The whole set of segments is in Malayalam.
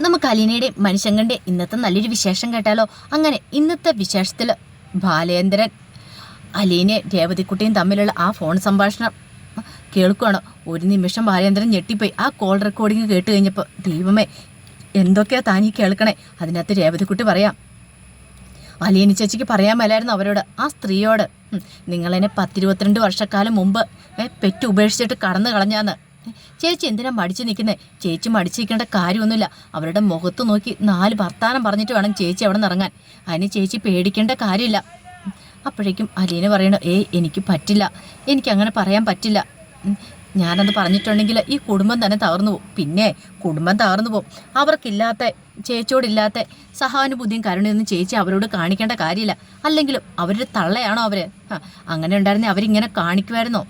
നമുക്ക് അലീനയുടെ മനുഷ്യങ്കന്റെ ഇന്നത്തെ നല്ലൊരു വിശേഷം കേട്ടാലോ? അങ്ങനെ ഇന്നത്തെ വിശേഷത്തിൽ ബാലേന്ദ്രൻ അലീനെ രേവതിക്കുട്ടിയും തമ്മിലുള്ള ആ ഫോൺ സംഭാഷണം കേൾക്കുകയാണ് ഒരു നിമിഷം ബാലേന്ദ്രൻ ഞെട്ടിപ്പോയി. ആ കോൾ റെക്കോർഡിങ് കേട്ട് കഴിഞ്ഞപ്പോൾ ദൈവമേ എന്തൊക്കെയാ താനീ കേൾക്കണേ? അതിനകത്ത് രേവതിക്കുട്ടി പറയാം. അലീന ചേച്ചിക്ക് പറയാൻ മേലായിരുന്നു അവരോട്. ആ സ്ത്രീയോട് നിങ്ങളെന്നെ പത്തിരുപത്തിരണ്ട് വർഷക്കാലം മുമ്പ് പെറ്റ് ഉപേക്ഷിച്ചിട്ട് കടന്നു കളഞ്ഞാന്ന്. ചേച്ചി എന്തിനാ മടിച്ചു നിൽക്കുന്നത് ചേച്ചി മടിച്ചു നിൽക്കേണ്ട കാര്യമൊന്നുമില്ല. അവരുടെ മുഖത്ത് നോക്കി നാല് വർത്താനം പറഞ്ഞിട്ട് വേണം ചേച്ചി അവിടെ നിന്ന് ഇറങ്ങാൻ. അതിന് ചേച്ചി പേടിക്കേണ്ട കാര്യമില്ല. അപ്പോഴേക്കും അലീന പറയണു ഏയ് എനിക്ക് പറ്റില്ല. എനിക്ക് അങ്ങനെ പറയാൻ പറ്റില്ല. ഞാനത് പറഞ്ഞിട്ടുണ്ടെങ്കിൽ ഈ കുടുംബം തന്നെ തകർന്നു പോകും. പിന്നെ കുടുംബം തകർന്നു പോകും. അവർക്കില്ലാത്ത ചേച്ചിയോടില്ലാത്ത സഹാനുഭൂതിയും കരുണയൊന്നും ചേച്ചി അവരോട് കാണിക്കേണ്ട കാര്യമില്ല. അല്ലെങ്കിലും അവരുടെ തള്ളയാണോ അവർ അങ്ങനെ ഉണ്ടായിരുന്നെ അവരിങ്ങനെ കാണിക്കുമായിരുന്നോ?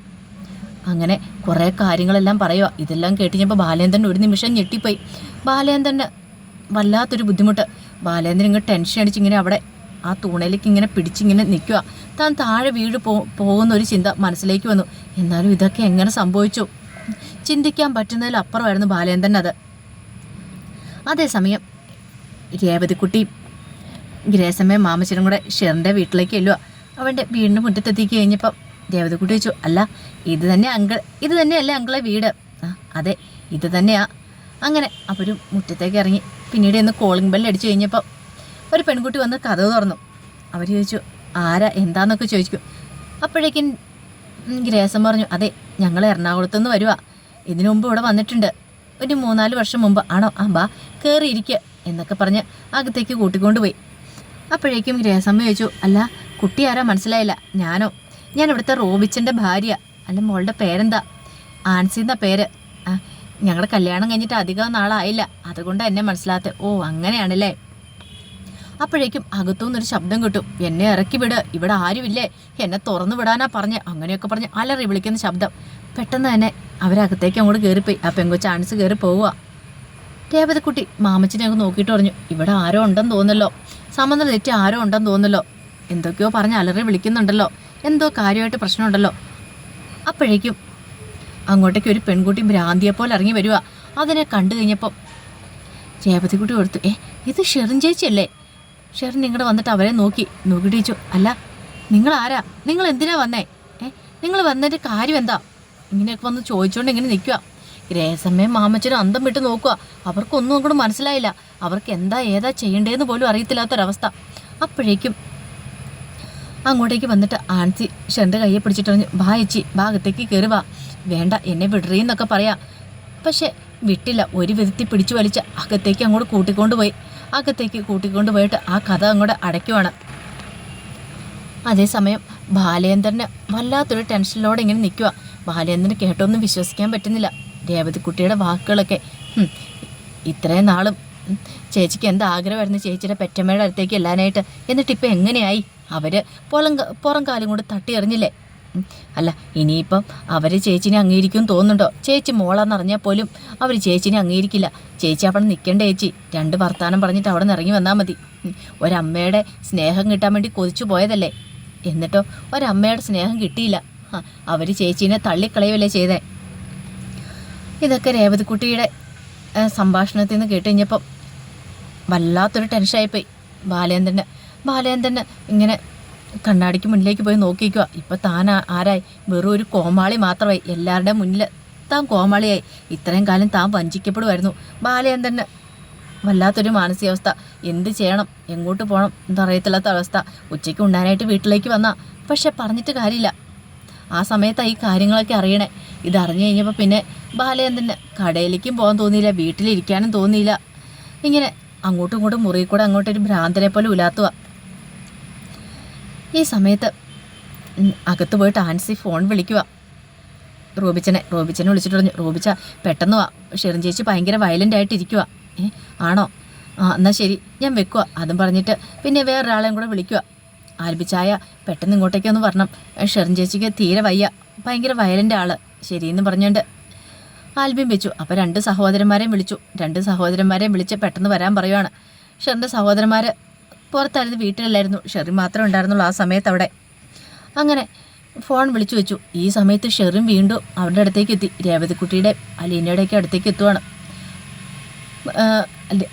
അങ്ങനെ കുറേ കാര്യങ്ങളെല്ലാം പറയുക ഇതെല്ലാം കേട്ട് കഴിഞ്ഞപ്പോൾ ബാലേന്ദ്രൻ ഒരു നിമിഷം ഞെട്ടിപ്പോയി. ബാലേന്ദ്രന് വല്ലാത്തൊരു ബുദ്ധിമുട്ട്. ബാലേന്ദ്രൻ ഇങ്ങനെ ടെൻഷൻ അടിച്ച് ഇങ്ങനെ അവിടെ ആ തൂണയിലേക്ക് ഇങ്ങനെ പിടിച്ചിങ്ങനെ നിൽക്കുക താൻ താഴെ വീട് പോ പോകുന്ന ഒരു ചിന്ത മനസ്സിലേക്ക് വന്നു. എന്നാലും ഇതൊക്കെ എങ്ങനെ സംഭവിച്ചു? ചിന്തിക്കാൻ പറ്റുന്നതിലപ്പുറമായിരുന്നു ബാലേന്ദ്രൻ അത്. അതേസമയം രേവതിക്കുട്ടിയും ഗ്രേസമ്മയും മാമച്ചനും കൂടെ ഷെറിന്റെ വീട്ടിലേക്ക് ചെല്ലുക അവന്റെ വീടിന്റെ മുറ്റത്തെത്തി കഴിഞ്ഞപ്പം രേവതിക്കുട്ടി ചോദിച്ചു അല്ല ഇത് തന്നെ അങ്കിൾ ഇത് തന്നെയല്ലേ അങ്കിളെ വീട്? ആ അതെ ഇത് തന്നെയാ. അങ്ങനെ അവർ മുറ്റത്തേക്ക് ഇറങ്ങി. പിന്നീട് ഇന്ന് കോളിംഗ് ബെല്ല് അടിച്ചു കഴിഞ്ഞപ്പോൾ ഒരു പെൺകുട്ടി വന്ന് കഥ തുറന്നു. അവർ ചോദിച്ചു ആരാ? എന്താന്നൊക്കെ ചോദിക്കും അപ്പോഴേക്കും ഗ്രേസം പറഞ്ഞു അതെ ഞങ്ങൾ എറണാകുളത്ത് നിന്ന് വരുവാ. ഇതിനു മുമ്പ് ഇവിടെ വന്നിട്ടുണ്ട്. ഒരു മൂന്നാൽ വർഷം മുമ്പ് ആണോ? ആ ബാ കയറിയിരിക്കുക എന്നൊക്കെ പറഞ്ഞ് അകത്തേക്ക് കൂട്ടിക്കൊണ്ടുപോയി. അപ്പോഴേക്കും ഗ്രേസമ്മ ചോദിച്ചു അല്ല കുട്ടി ആരാ? മനസ്സിലായില്ല. ഞാനോ? ഞാൻ ഇവിടുത്തെ റോബിച്ചന്റെ ഭാര്യ. അല്ല മോളുടെ പേരെന്താ? ആൻസി എന്ന പേര് ഞങ്ങളുടെ കല്യാണം കഴിഞ്ഞിട്ട് അധികം നാളായില്ല. അതുകൊണ്ട് എന്നെ മനസ്സിലാത്ത ഓ അങ്ങനെയാണല്ലേ? അപ്പോഴേക്കും അകത്തുനിന്നൊരു ശബ്ദം കിട്ടും. എന്നെ ഇറക്കി വിട്. ഇവിടെ ആരുമില്ലേ? എന്നെ തുറന്നു വിടാനാ പറഞ്ഞ്. അങ്ങനെയൊക്കെ പറഞ്ഞ് അലറി വിളിക്കുന്ന ശബ്ദം. പെട്ടെന്ന് തന്നെ അവരകത്തേക്ക് അങ്ങോട്ട് കയറിപ്പോയി ആ പെങ്കൊച്ച ആൻസ് കയറി പോവുക രേവതക്കുട്ടി മാമച്ചിനെ അങ്ങ് നോക്കിയിട്ട് പറഞ്ഞു ഇവിടെ ആരോ ഉണ്ടെന്ന് തോന്നല്ലോ സമനില തെറ്റി ആരോ ഉണ്ടെന്ന് തോന്നല്ലോ എന്തൊക്കെയോ പറഞ്ഞ് അലറി വിളിക്കുന്നുണ്ടല്ലോ. എന്തോ കാര്യമായിട്ട് പ്രശ്നമുണ്ടല്ലോ. അപ്പോഴേക്കും അങ്ങോട്ടേക്ക് ഒരു പെൺകുട്ടി ഭ്രാന്തിയെ പോലെ ഇറങ്ങി വരിക അതിനെ കണ്ടു കഴിഞ്ഞപ്പം രേവതിക്കുട്ടി കൊടുത്തു ഏ ഇത് ഷെറിൻ ചേച്ചിയല്ലേ? ഷെറിൻ ഇങ്ങോട്ട് വന്നിട്ട് അവരെ നോക്കി. നോക്കിയിട്ട് ചോദിച്ചു അല്ല നിങ്ങൾ ആരാ നിങ്ങൾ എന്തിനാ വന്നേ? ഏ നിങ്ങൾ വന്നതിന്റെ കാര്യം എന്താ? ഇങ്ങനെയൊക്കെ വന്ന് ചോദിച്ചുകൊണ്ട് ഇങ്ങനെ നിൽക്കുക ഗ്രേസമ്മയും മാമച്ചനും അന്തം വിട്ട് നോക്കുക അവർക്കൊന്നും അങ്ങോട്ട് മനസ്സിലായില്ല. അവർക്ക് എന്താ ഏതാ ചെയ്യേണ്ടതെന്ന് പോലും അറിയത്തില്ലാത്തൊരവസ്ഥ. അപ്പോഴേക്കും അങ്ങോട്ടേക്ക് വന്നിട്ട് ആൻസി ഷെറിന്റെ കയ്യെ പിടിച്ചിട്ട് പറഞ്ഞു ബാ ചേച്ചി ഭാഗത്തേക്ക് കയറി വാ വേണ്ട എന്നെ വിടറിയെന്നൊക്കെ പറയാം. പക്ഷേ വിട്ടില്ല. ഒരു വിധത്തിൽ പിടിച്ചു വലിച്ച് അകത്തേക്ക് അങ്ങോട്ട് കൂട്ടിക്കൊണ്ടുപോയി. അകത്തേക്ക് കൂട്ടിക്കൊണ്ട് പോയിട്ട് ആ കഥ അങ്ങോട്ട് അടയ്ക്കുവാണ്. അതേസമയം ബാലേന്ദ്രന് വല്ലാത്തൊരു ടെൻഷനിലോടെ ഇങ്ങനെ നിൽക്കുക ബാലേന്ദ്രന് കേട്ടൊന്നും വിശ്വസിക്കാൻ പറ്റുന്നില്ല. രേവതിക്കുട്ടിയുടെ വാക്കുകളൊക്കെ ഇത്രയും നാളും ചേച്ചിക്ക് എന്താഗ്രഹമായിരുന്നു ചേച്ചിയുടെ പെറ്റമ്മയുടെ അടുത്തേക്ക് എല്ലാനായിട്ട് എന്നിട്ട് ഇപ്പം എങ്ങനെയായി? അവർ പുറം പുറം കാലും കൊണ്ട് തട്ടി എറിഞ്ഞില്ലേ ഉം, അല്ല ഇനിയിപ്പം അവർ ചേച്ചിനെ അംഗീകരിക്കും തോന്നുന്നുണ്ടോ? ചേച്ചി മോളാന്നറിഞ്ഞാൽ പോലും അവർ ചേച്ചിനെ അംഗീകരിക്കില്ല. ചേച്ചി അവിടെ നിൽക്കേണ്ട ചേച്ചി. രണ്ട് വർത്താനം പറഞ്ഞിട്ട് അവിടെ നിന്ന് ഇറങ്ങി വന്നാൽ മതി. ഒരമ്മയുടെ സ്നേഹം കിട്ടാൻ വേണ്ടി കൊതിച്ചു പോയതല്ലേ? എന്നിട്ടോ ഒരമ്മയുടെ സ്നേഹം കിട്ടിയില്ല. അവർ ചേച്ചീനെ തള്ളിക്കളയുകയല്ലേ ചെയ്തേ? ഇതൊക്കെ രേവതിക്കുട്ടിയുടെ സംഭാഷണത്തിൽ നിന്ന് കേട്ട് കഴിഞ്ഞപ്പം വല്ലാത്തൊരു ടെൻഷനായിപ്പോയി ബാലേന്ദ്രന് ബാലേന്ദ്രന് ഇങ്ങനെ കണ്ണാടിക്ക് മുന്നിലേക്ക് പോയി നോക്കിക്കുക ഇപ്പം താൻ ആരായി? വെറും ഒരു കോമാളി മാത്രമായി. എല്ലാവരുടെയും മുന്നിൽ താൻ കോമാളിയായി. ഇത്രയും കാലം താൻ വഞ്ചിക്കപ്പെടുമായിരുന്നു ബാലേന്ദ്രന് വല്ലാത്തൊരു മാനസികാവസ്ഥ. എന്ത് ചെയ്യണം? എങ്ങോട്ട് പോകണം എന്നറിയത്തില്ലാത്ത അവസ്ഥ. ഉച്ചയ്ക്ക് ഉണ്ണാനായിട്ട് വീട്ടിലേക്ക് വന്ന. പക്ഷെ പറഞ്ഞിട്ട് കാര്യമില്ല. ആ സമയത്താണ് ഈ കാര്യങ്ങളൊക്കെ അറിയണേ. ഇത് അറിഞ്ഞു കഴിഞ്ഞപ്പോൾ പിന്നെ ബാലചന്ദ്രന് കടയിലേക്കും പോകാൻ തോന്നിയില്ല. വീട്ടിലിരിക്കാനും തോന്നിയില്ല. ഇങ്ങനെ അങ്ങോട്ടും ഇങ്ങോട്ടും മുറിയിൽ കൂടെ അങ്ങോട്ടൊരു ഭ്രാന്തനെ പോലെ ഉലാത്തുക ഈ സമയത്ത് അകത്ത് പോയിട്ട് ആൻസി ഫോൺ വിളിക്കുക റോബിച്ചനെ റോബിച്ചനെ വിളിച്ചിട്ട് പറഞ്ഞു റോബിച്ച പെട്ടെന്ന് വാ. ഷെറിൻ ചേച്ചി ഭയങ്കര വയലന്റ് ആയിട്ടിരിക്കുക ഏ ആണോ? ആ എന്നാൽ ശരി ഞാൻ വെക്കുക അതും പറഞ്ഞിട്ട് പിന്നെ വേറൊരാളെയും കൂടെ വിളിക്കുക ആൽബിച്ചായ പെട്ടെന്ന് ഇങ്ങോട്ടേക്കൊന്ന് പറഞ്ഞു ഷെറിൻ ചേച്ചിക്ക് തീരെ വയ്യ. ഭയങ്കര വയലന്റ് ആൾ. ശരിയെന്ന് പറഞ്ഞുകൊണ്ട് ആൽബിയും വെച്ചു. അപ്പോൾ രണ്ട് സഹോദരന്മാരെയും വിളിച്ചു. രണ്ട് സഹോദരന്മാരെയും വിളിച്ച് പെട്ടെന്ന് വരാൻ പറയുവാണ്. ഷെറിന്റെ സഹോദരന്മാർ പുറത്തായിരുന്നു വീട്ടിലല്ലായിരുന്നു. ഷെറി മാത്രമേ ഉണ്ടായിരുന്നുള്ളൂ ആ സമയത്ത് അവിടെ. അങ്ങനെ ഫോൺ വിളിച്ചു വെച്ചു. ഈ സമയത്ത് ഷെറിൻ വീണ്ടും അവരുടെ അടുത്തേക്ക് എത്തി. രേവതിക്കുട്ടിയുടെ അലീനയുടെയൊക്കെ അടുത്തേക്ക് എത്തുവാണ്.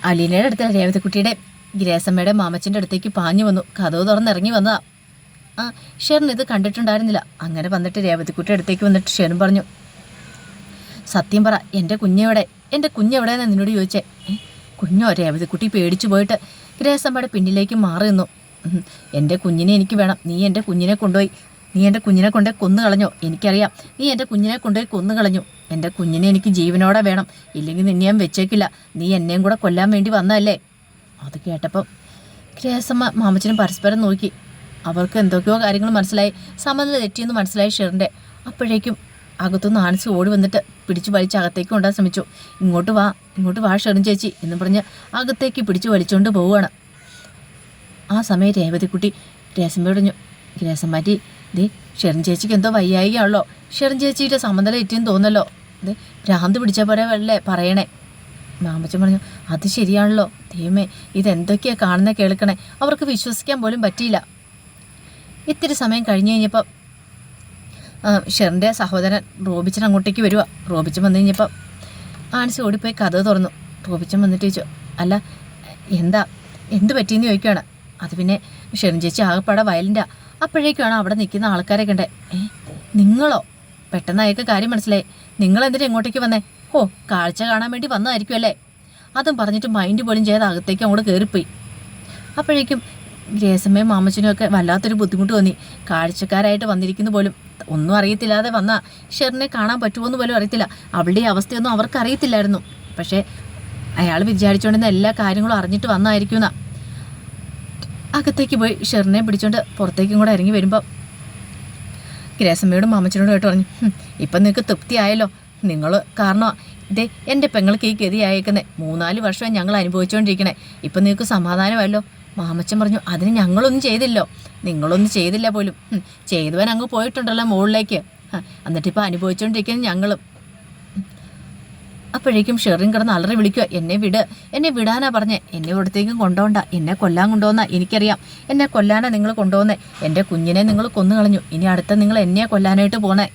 അലീനയുടെ അടുത്ത് രേവതിക്കുട്ടിയുടെ ഗ്രേസമ്മയുടെ മാമച്ചന്റെ അടുത്തേക്ക് പാഞ്ഞു വന്നു. കഥവ് തുറന്നിറങ്ങി വന്നതാ. ആ ഷെറിൻ ഇത് കണ്ടിട്ടുണ്ടായിരുന്നില്ല. അങ്ങനെ വന്നിട്ട് രേവതിക്കുട്ടിയുടെ അടുത്തേക്ക് വന്നിട്ട് ഷെറിൻ പറഞ്ഞു സത്യം പറ എന്റെ കുഞ്ഞെവിടെ എന്റെ കുഞ്ഞെവിടെയെന്ന് നിന്നോട് ചോദിച്ചേ. കുഞ്ഞോ? രേവതിക്കുട്ടി പേടിച്ചു പോയിട്ട് ഗ്രേസമ്മയുടെ പിന്നിലേക്ക് മാറി നിന്നു. എന്റെ കുഞ്ഞിനെ എനിക്ക് വേണം. നീ എന്റെ കുഞ്ഞിനെ കൊണ്ടുപോയി. നീ എന്റെ കുഞ്ഞിനെ കൊണ്ടുപോയി കൊന്നു കളഞ്ഞോ. എനിക്കറിയാം. നീ എന്റെ കുഞ്ഞിനെ കൊണ്ടുപോയി കൊന്നു കളഞ്ഞു. എന്റെ കുഞ്ഞിനെ എനിക്ക് ജീവനോടെ വേണം. ഇല്ലെങ്കിൽ നിന്നെ ഞാൻ വെച്ചേക്കില്ല. നീ എന്നെയും കൂടെ കൊല്ലാൻ വേണ്ടി വന്നതല്ലേ? അത് കേട്ടപ്പം ഗ്രേസമ്മ മാമച്ചനും പരസ്പരം നോക്കി. അവർക്ക് എന്തൊക്കെയോ കാര്യങ്ങൾ മനസ്സിലായി. സമനില തെറ്റിയെന്ന് മനസ്സിലായി ഷെറിന്റെ അപ്പോഴേക്കും അകത്തുനിന്ന് ആൻസി ഓടി വന്നിട്ട് പിടിച്ചു വലിച്ച് അകത്തേക്ക് കൊണ്ടാൻ ശ്രമിച്ചു. ഇങ്ങോട്ട് വാ ഇങ്ങോട്ട് വാ ഷെറും ചേച്ചി എന്ന് പറഞ്ഞ് അകത്തേക്ക് പിടിച്ചു വലിച്ചുകൊണ്ട് പോവുകയാണ്. ആ സമയം രേവതിക്കുട്ടി രേസം മാറ്റി ദേ ഷെറിൻ ചേച്ചിക്ക് എന്തോ വയ്യായികയാണല്ലോ. ഷെറിൻ ചേച്ചിയുടെ സമനില തെറ്റിയെന്ന് തോന്നല്ലോ ദേ ഭ്രാന്ത് പിടിച്ച പോലെ വല്ലേ പറയണേ. മാമച്ചൻ പറഞ്ഞു അത് ശരിയാണല്ലോ. ദൈവമേ ഇതെന്തൊക്കെയാണ് കാണുന്ന കേൾക്കണേ. അവർക്ക് വിശ്വസിക്കാൻ പോലും പറ്റിയില്ല. ഇത്തിരി സമയം കഴിഞ്ഞ് കഴിഞ്ഞപ്പോൾ ഷെറിന്റെ സഹോദരൻ റോബിച്ചൻ അങ്ങോട്ടേക്ക് വരിക റോബിച്ചൻ വന്നു കഴിഞ്ഞപ്പോൾ ആൻസി ഓടിപ്പോയി കഥ തുറന്നു. റോബിച്ചൻ വന്നിട്ട് ചോദിച്ചു അല്ല എന്താ? എന്ത് പറ്റിയെന്ന് ചോദിക്കുകയാണ് അത് പിന്നെ ഷെറിൻ ചേച്ചി ആകപ്പാടെ വയലിന്റെ അപ്പോഴേക്കാണ് അവിടെ നിൽക്കുന്ന ആൾക്കാരൊക്കെ കണ്ടേ. ഏ നിങ്ങളോ? പെട്ടെന്ന് അയാൾക്ക് കാര്യം മനസ്സിലായി. നിങ്ങൾ എന്തിനാ ഇങ്ങോട്ടേക്ക് വന്നേ? ഓ കാഴ്ച കാണാൻ വേണ്ടി വന്നതായിരിക്കും അല്ലേ? അതും പറഞ്ഞിട്ട് മൈൻഡ് പോലും ചെയ്ത് അകത്തേക്ക് അങ്ങോട്ട് കയറിപ്പോയി അപ്പോഴേക്കും ഗ്രേസമ്മയും മാമച്ചനും ഒക്കെ വല്ലാത്തൊരു ബുദ്ധിമുട്ട് തോന്നി. കാഴ്ചക്കാരായിട്ട് വന്നിരിക്കുന്നു പോലും. ഒന്നും അറിയത്തില്ലാതെ വന്ന ഷെറിനെ കാണാൻ പറ്റുമോന്ന് പോലും അറിയത്തില്ല. അവളുടെ അവസ്ഥയൊന്നും അവർക്ക് അറിയത്തില്ലായിരുന്നു പക്ഷേ അയാൾ വിചാരിച്ചുകൊണ്ടിരുന്ന എല്ലാ കാര്യങ്ങളും അറിഞ്ഞിട്ട് വന്നായിരിക്കുന്ന അകത്തേക്ക് പോയി ഷെറിനെ പിടിച്ചോണ്ട് പുറത്തേക്കും കൂടെ ഇറങ്ങി വരുമ്പോൾ ഗ്രേസമ്മയോടും മാമച്ചനോടും ആയിട്ട് പറഞ്ഞു "ഹും, ഇപ്പം നിങ്ങൾക്ക് തൃപ്തിയായല്ലോ. നിങ്ങൾ കാരണം? ഇതേ എന്റെ പെങ്ങൾക്ക് ഈ ഗതിയായേക്കുന്നത് മൂന്നാൽ വർഷം ഞങ്ങൾ അനുഭവിച്ചുകൊണ്ടിരിക്കണേ ഇപ്പം നിങ്ങൾക്ക് സമാധാനമല്ലോ മാമച്ചൻ പറഞ്ഞു അതിന് ഞങ്ങളൊന്നും ചെയ്തില്ലോ. നിങ്ങളൊന്നും ചെയ്തില്ല പോലും. ചെയ്തവൻ അങ്ങ് പോയിട്ടുണ്ടല്ലോ മുകളിലേക്ക് എന്നിട്ടിപ്പോൾ അനുഭവിച്ചുകൊണ്ടിരിക്കുന്നത് ഞങ്ങളും. അപ്പോഴേക്കും ഷെറിൻ കിടന്ന് അലറി വിളിക്കുക എന്നെ വിട് എന്നെ വിടാനാ പറഞ്ഞേ. എന്നെ ഇവിടത്തേക്കും കൊണ്ടുപോണ്ട എന്നെ കൊല്ലാൻ കൊണ്ടുപോകുന്ന എനിക്കറിയാം. എന്നെ കൊല്ലാനാ നിങ്ങൾ കൊണ്ടുപോകുന്നേ എന്റെ കുഞ്ഞിനെ നിങ്ങൾ കൊന്നു കളഞ്ഞു. ഇനി അടുത്ത നിങ്ങൾ എന്നെ കൊല്ലാനായിട്ട് പോണേ.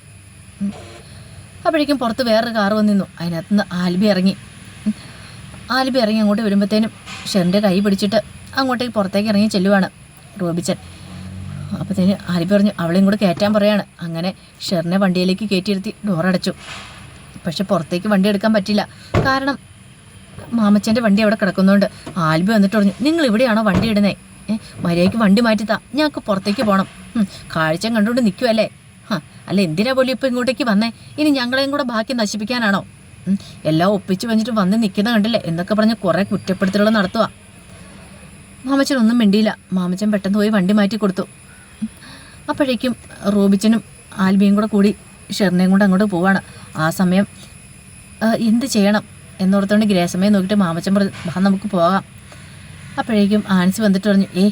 അപ്പോഴേക്കും പുറത്ത് വേറൊരു കാറ് വന്നിരുന്നു അതിനകത്തുനിന്ന് അതിനകത്ത് നിന്ന് ആൽബി ഇറങ്ങി. ആൽബി ഇറങ്ങി അങ്ങോട്ട് വരുമ്പോഴത്തേനും ഷെറിന്റെ കൈ പിടിച്ചിട്ട് അങ്ങോട്ടേക്ക് പുറത്തേക്ക് ഇറങ്ങി ചെല്ലുവാണ് റോബിച്ചൻ. അപ്പത്തേന് ആൽബി പറഞ്ഞു അവളെയും കൂടെ കയറ്റാൻ പറയാണ്. അങ്ങനെ ഷെറിനെ വണ്ടിയിലേക്ക് കയറ്റിയിരുത്തി ഡോറടച്ചു പക്ഷെ പുറത്തേക്ക് വണ്ടി എടുക്കാൻ പറ്റില്ല. കാരണം മാമച്ചന്റെ വണ്ടി അവിടെ കിടക്കുന്നതുകൊണ്ട് ആൽബി വന്നിട്ട് പറഞ്ഞു നിങ്ങൾ ഇവിടെയാണോ വണ്ടി ഇടുന്നേ? മര്യാദയ്ക്ക് വണ്ടി മാറ്റിത്താ. ഞങ്ങൾക്ക് പുറത്തേക്ക് പോകണം കാഴ്ച കണ്ടുകൊണ്ട് നിൽക്കുമല്ലേ ഹാ അല്ല എന്തിനാ പോലും ഇപ്പം ഇങ്ങോട്ടേക്ക് വന്നേ? ഇനി ഞങ്ങളെയും കൂടെ ബാക്കി നശിപ്പിക്കാനാണോ? എല്ലാം ഒപ്പിച്ച് വന്നിട്ട് വന്ന് നിൽക്കുന്ന കണ്ടില്ലേ? എന്നൊക്കെ പറഞ്ഞ് കുറേ കുറ്റപ്പെടുത്തലുകൾ നടത്തുക മാമച്ചൻ ഒന്നും മിണ്ടിയില്ല. മാമച്ചൻ പെട്ടെന്ന് പോയി വണ്ടി മാറ്റി കൊടുത്തു. അപ്പോഴേക്കും റോബിച്ചനും ആൽബിയും കൂടെ കൂടി ഷെറിനെയും കൊണ്ട് അങ്ങോട്ട് പോവാണ്. ആ സമയം എന്ത് ചെയ്യണം എന്നോർത്തുകൊണ്ട് ഗ്രേസമയം നോക്കിയിട്ട് മാമച്ചൻ പറഞ്ഞു നമുക്ക് പോകാം. അപ്പോഴേക്കും ആൻസി വന്നിട്ട് പറഞ്ഞു ഏ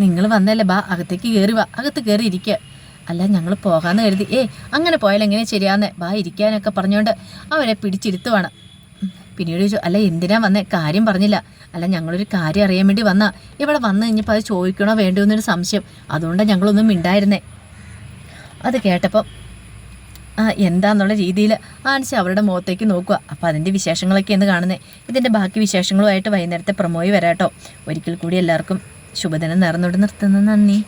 നിങ്ങൾ വന്നല്ലേ ബാ അകത്തേക്ക് കയറി വാ അകത്ത് കയറി ഇരിക്കുക അല്ല ഞങ്ങൾ പോകാമെന്ന് കരുതി. ഏ അങ്ങനെ പോയാലെങ്ങനെ ശരിയാന്നേ? ബാ ഇരിക്കാനൊക്കെ പറഞ്ഞുകൊണ്ട് അവരെ പിടിച്ചിരുത്തുവാണ്. പിന്നീട് ചോദിച്ചു അല്ല എന്തിനാ വന്നേ? കാര്യം പറഞ്ഞില്ല. അല്ല ഞങ്ങളൊരു കാര്യം അറിയാൻ വേണ്ടി വന്നാ. ഇവിടെ വന്നു കഴിഞ്ഞപ്പോൾ അത് ചോദിക്കണോ വേണ്ടോ എന്നൊരു സംശയം. അതുകൊണ്ടാണ് ഞങ്ങളൊന്നും മിണ്ടായിരുന്നേ. അത് കേട്ടപ്പോൾ എന്താന്നുള്ള രീതിയിൽ ആൻസി അവരുടെ മുഖത്തേക്ക് നോക്കുക അപ്പോൾ അതിന്റെ വിശേഷങ്ങളൊക്കെ എന്ന് കാണുന്നത് ഇതിന്റെ ബാക്കി വിശേഷങ്ങളുമായിട്ട് വൈകുന്നേരത്തെ പ്രമോയി വരാട്ടോ. ഒരിക്കൽ കൂടി എല്ലാവർക്കും ശുഭദിനം നേർന്നുകൊണ്ട് നിർത്തുന്നു. നന്ദി.